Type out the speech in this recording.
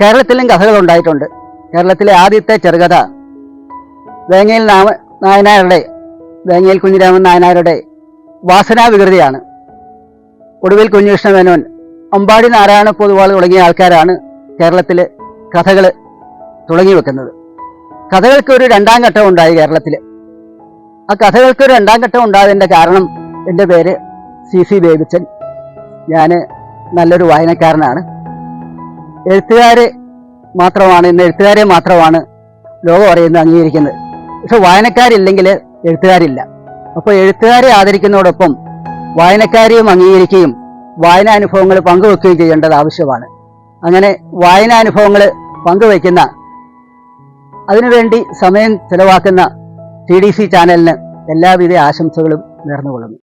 കേരളത്തിലും കഥകൾ ഉണ്ടായിട്ടുണ്ട് കേരളത്തിലെ ആദ്യത്തെ ചെറുകഥ വേങ്ങയിൽ നാമ നായനാരുടെ വേങ്ങയിൽ കുഞ്ഞിരാമൻ നായനാരുടെ വാസനാവികൃതിയാണ്. ഒടുവിൽ കുഞ്ഞുകൃഷ്ണ മേനോൻ അമ്പാടി നാരായണ പൊതുവാൾ തുടങ്ങിയ ആൾക്കാരാണ് കേരളത്തിലെ കഥകൾ തുടങ്ങി വെക്കുന്നത്. കഥകൾക്ക് ഒരു രണ്ടാം ഘട്ടം ഉണ്ടായി കേരളത്തിൽ. ആ കഥകൾക്ക് ഒരു രണ്ടാം ഘട്ടം ഉണ്ടായതിന്റെ കാരണം എന്റെ പേര് സി സി ബേബിച്ചൻ. ഞാൻ നല്ലൊരു വായനക്കാരനാണ്. എഴുത്തുകാരെ മാത്രമാണ് ഇന്ന് എഴുത്തുകാരെ മാത്രമാണ് ലോകം അറിയുന്നത് അംഗീകരിക്കുന്നത്. പക്ഷെ വായനക്കാരില്ലെങ്കിൽ എഴുത്തുകാരില്ല. അപ്പോൾ എഴുത്തുകാരെ ആദരിക്കുന്നതോടൊപ്പം വായനക്കാരെയും അംഗീകരിക്കുകയും വായനാനുഭവങ്ങൾ പങ്കുവെക്കുകയും ചെയ്യേണ്ടത് ആവശ്യമാണ്. അങ്ങനെ വായനാനുഭവങ്ങൾ പങ്കുവയ്ക്കുന്ന അതിനുവേണ്ടി സമയം ചെലവാക്കുന്ന ടി ഡി സി ചാനലിന് എല്ലാവിധ ആശംസകളും നേർന്നുകൊള്ളുന്നു.